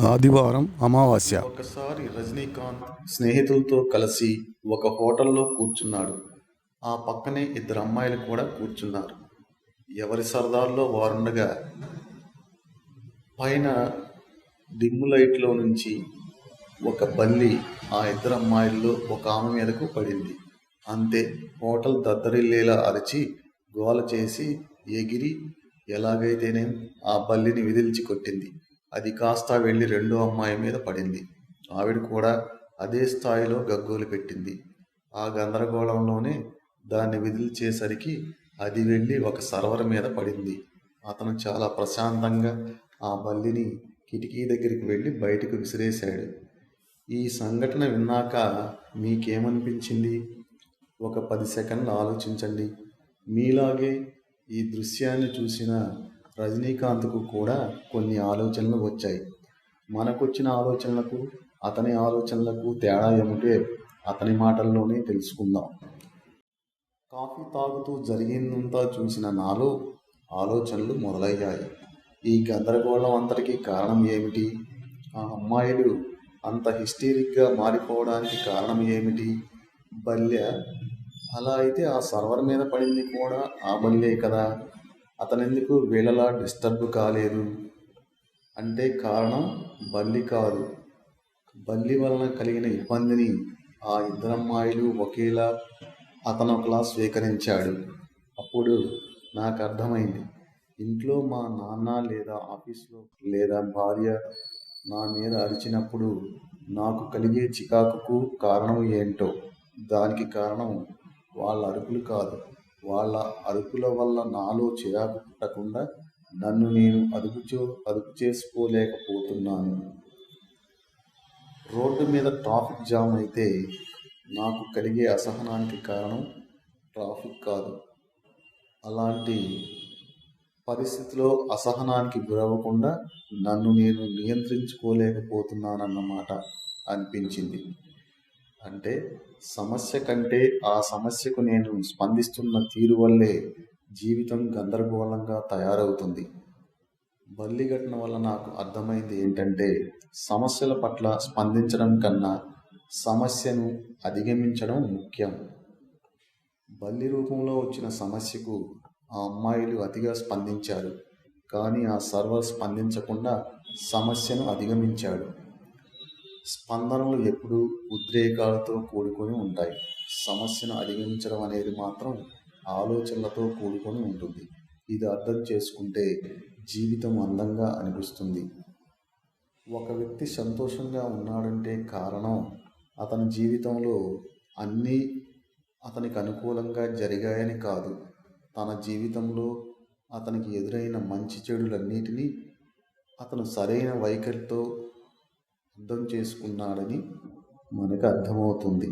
ఆదివారం అమావాస్య. ఒకసారి రజనీకాంత్ స్నేహితులతో కలిసి ఒక హోటల్లో కూర్చున్నాడు. ఆ పక్కనే ఇద్దరు అమ్మాయిలు కూడా కూర్చున్నారు. ఎవరి సరదాల్లో వారుండగా పైన డిమ్ము లైట్లో నుంచి ఒక బల్లి ఆ ఇద్దరు అమ్మాయిల్లో ఒక ఆమె మీదకు పడింది. అంతే హోటల్ దద్దరిల్లేలా అరిచి గోల చేసి ఎగిరి ఎలాగైతేనే ఆ బల్లిని విదిల్చి కొట్టింది. అది కాస్త వెళ్ళి రెండో అమ్మాయి మీద పడింది. ఆవిడ కూడా అదే స్థాయిలో గగ్గోలు పెట్టింది. ఆ గందరగోళంలోనే దాన్ని విదిల్చేసరికి అది వెళ్ళి ఒక సర్వర్ మీద పడింది. అతను చాలా ప్రశాంతంగా ఆ బల్లిని కిటికీ దగ్గరికి వెళ్ళి బయటకు విసిరేశాడు. ఈ సంఘటన విన్నాక మీకేమనిపించింది? ఒక పది సెకండ్లు ఆలోచించండి. మీలాగే ఈ దృశ్యాన్ని చూసిన రజనీకాంత్కు కూడా కొన్ని ఆలోచనలు వచ్చాయి. మనకొచ్చిన ఆలోచనలకు అతని ఆలోచనలకు తేడా ఏమిటే అతని మాటల్లోనే తెలుసుకుందాం. కాఫీ తాగుతూ జరిగిందంతా చూసిన నాలో ఆలోచనలు మొదలయ్యాయి. ఈ గందరగోళం అంతటికీ కారణం ఏమిటి? ఆ అమ్మాయిలు అంత హిస్టీరిక్గా మారిపోవడానికి కారణం ఏమిటి? బల్య అలా అయితే ఆ సర్వర్ మీద పడింది కూడా ఆ బల్లే కదా? అతనెందుకు వీళ్ళలా డిస్టర్బ్ కాలేదు? అంటే కారణం బల్లి కాదు. బల్లి వలన కలిగిన ఇబ్బందిని ఆ ఇద్దరమ్మాయిలు ఒకేలా అతను ఒకలా స్వీకరించాడు. అప్పుడు నాకు అర్థమైంది ఇంట్లో మా నాన్న లేదా ఆఫీస్లో లేదా భార్య నా మీద అరిచినప్పుడు నాకు కలిగే చికాకుకు కారణం ఏంటో దానికి కారణం వాళ్ళ అరుపులు కాదు. వాళ్ళ అరుపుల వల్ల నాలో చిరాకు పుట్టకుండా నన్ను నేను అదుపుచే అదుపు చేసుకోలేకపోతున్నాను. రోడ్డు మీద ట్రాఫిక్ జామ్ అయితే నాకు కలిగే అసహనానికి కారణం ట్రాఫిక్ కాదు. అలాంటి పరిస్థితిలో అసహనానికి గురవ్వకుండా నన్ను నేను నియంత్రించుకోలేకపోతున్నానన్నమాట అనిపించింది. అంటే సమస్య కంటే ఆ సమస్యకు నేను స్పందిస్తున్న తీరు వల్లే జీవితం గందరగోళంగా తయారవుతుంది. బల్లి ఘటన వల్ల నాకు అర్థమైంది ఏంటంటే సమస్యల పట్ల స్పందించడం కన్నా సమస్యను అధిగమించడం ముఖ్యం. బల్లి రూపంలో వచ్చిన సమస్యకు ఆ అమ్మాయిలు అతిగా స్పందించారు. కానీ ఆ సర్వర్ స్పందించకుండా సమస్యను అధిగమించాడు. స్పందనలు ఎప్పుడూ ఉద్రేకాలతో కూడుకొని ఉంటాయి. సమస్యను అధిగమించడం అనేది మాత్రం ఆలోచనలతో కూడుకొని ఉంటుంది. ఇది అర్థం చేసుకుంటే జీవితం అందంగా అనిపిస్తుంది. ఒక వ్యక్తి సంతోషంగా ఉన్నాడంటే కారణం అతని జీవితంలో అన్నీ అతనికి అనుకూలంగా జరిగాయని కాదు. తన జీవితంలో అతనికి ఎదురైన మంచి చెడులన్నిటినీ అతను సరైన వైఖరితో అర్థం చేసుకున్నాడని మనకు అర్థమవుతుంది.